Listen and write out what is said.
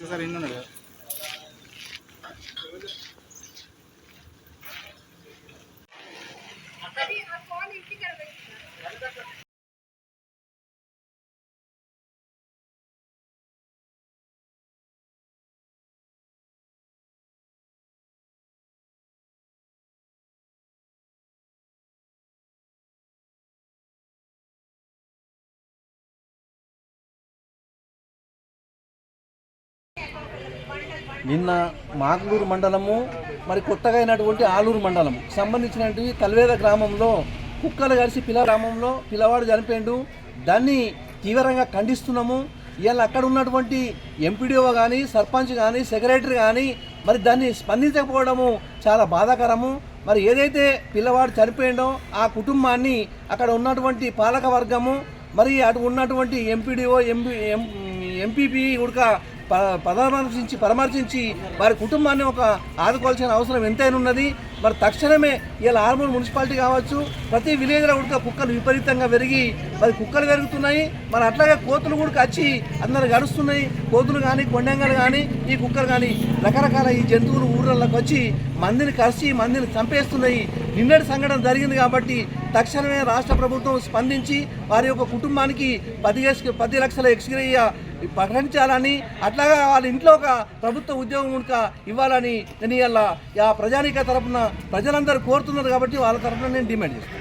Sir ఎన్ని ఉన్నాయి? నిన్న మాకులూరు మండలము మరి కొత్తగా అయినటువంటి ఆలూరు మండలం సంబంధించినటువంటి కల్వేద గ్రామంలో కుక్కలు కలిసి పిల్ల గ్రామంలో పిల్లవాడు చనిపోయిండు. దాన్ని తీవ్రంగా ఖండిస్తున్నాము. ఇవాళ అక్కడ ఉన్నటువంటి ఎంపీడీఓ కానీ సర్పంచ్ కానీ సెక్రటరీ కానీ మరి దాన్ని స్పందించకపోవడము చాలా బాధాకరము. మరి ఏదైతే పిల్లవాడు చనిపోయిండో ఆ కుటుంబాన్ని అక్కడ ఉన్నటువంటి పాలక వర్గము మరి అటు ఉన్నటువంటి ఎంపీడీఓ ఎంపీ ఎంపీపీ ఉడక పరామర్శించి పరామర్శించి వారి కుటుంబాన్ని ఒక ఆదుకోవాల్సిన అవసరం ఎంతైనా ఉన్నది. మరి తక్షణమే ఇలా ఆర్మూర్ మున్సిపాలిటీ కావచ్చు ప్రతి విలేజ్లో కూడా కుక్కలు విపరీతంగా పెరిగి మరి కుక్కలు పెరుగుతున్నాయి. మరి అట్లాగే కోతులు కూడా వచ్చి అందరు గడుస్తున్నాయి. కోతులు కానీ కొండంగలు కానీ ఈ కుక్కలు కానీ రకరకాల ఈ జంతువులు ఊర్లలోకి వచ్చి మందిని కలిసి మందిని చంపేస్తున్నాయి. నిన్నటి సంఘటన జరిగింది కాబట్టి తక్షణమే రాష్ట్ర ప్రభుత్వం స్పందించి వారి యొక్క కుటుంబానికి పది పది లక్షల ఎక్స్గ్రేయ ప్రకటించాలని అట్లాగా వాళ్ళ ఇంట్లో ఒక ప్రభుత్వ ఉద్యోగం కనుక ఇవ్వాలని నేను ఇవాళ ఆ ప్రజానిక తరఫున ప్రజలందరూ కోరుతున్నారు కాబట్టి వాళ్ళ తరపున నేను డిమాండ్ చేస్తాను